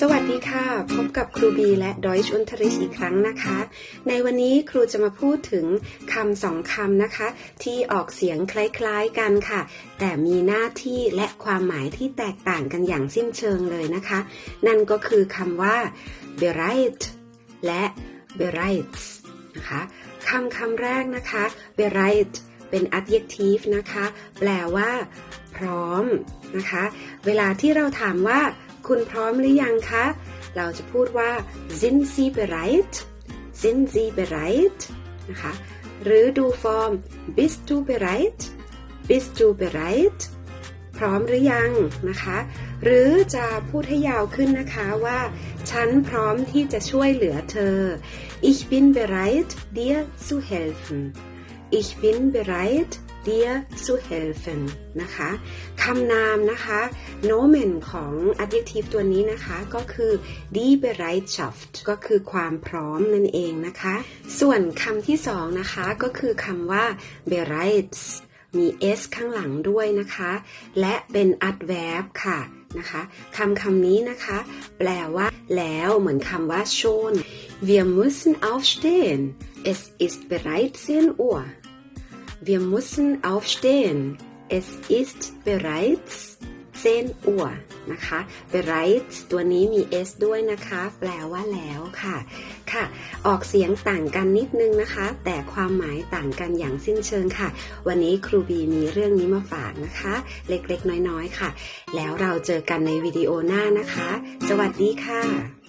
สวัสดีค่ะ พบกับครูบีและ Deutsch Unterricht อีกครั้งนะคะ ในวันนี้ครูจะมาพูดถึงคำสองคำนะคะ ที่ออกเสียงคล้ายๆกันค่ะ แต่มีหน้าที่และความหมายที่แตกต่างกันอย่างสิ้นเชิงเลยนะคะ นั่นก็คือคำว่า bereit และ bereits นะคะคำคำแรกนะคะ bereit เป็น adjective นะคะ แปลว่า พร้อมนะคะ เวลาที่เราถามว่า คุณพร้อมหรือยังคะ เราจะพูดว่า sind Sie bereit sind Sie bereit นะคะ หรือดูฟอร์ม bist du bereit bist du bereit พร้อมหรือยังนะคะ หรือจะพูดให้ยาวขึ้นนะคะว่า ฉันพร้อมที่จะช่วยเหลือเธอ ich bin bereit dir zu helfen ich bin bereit dir zu helfen นะคะคำนามนะคะ nomen ของ adjective ตัวนี้นะคะก็คือ die Bereitschaft ก็คือความพร้อมนั่นเองนะคะ ส่วนคำที่สองนะคะก็คือคำว่า bereits มี s ข้างหลังด้วยนะคะ และเป็น adverb ค่ะนะคะคำคำนี้นะคะ แปลว่า แล้วเหมือนคำว่า schon wir müssen aufstehen es ist bereits 10 Uhr Wir müssen aufstehen. Es ist bereits 10 Uhr นะคะ bereits ตัวนี้มี s ด้วยนะคะ แปลว่าแล้วค่ะ ค่ะ ออกเสียงต่างกันนิดนึงนะคะ แต่ความหมายต่างกันอย่างสิ้นเชิงค่ะ วันนี้ครูบีมีเรื่องนี้มาฝากนะคะ เล็กๆ น้อยๆ ค่ะ แล้วเราเจอกันในวิดีโอหน้านะคะ สวัสดีค่ะ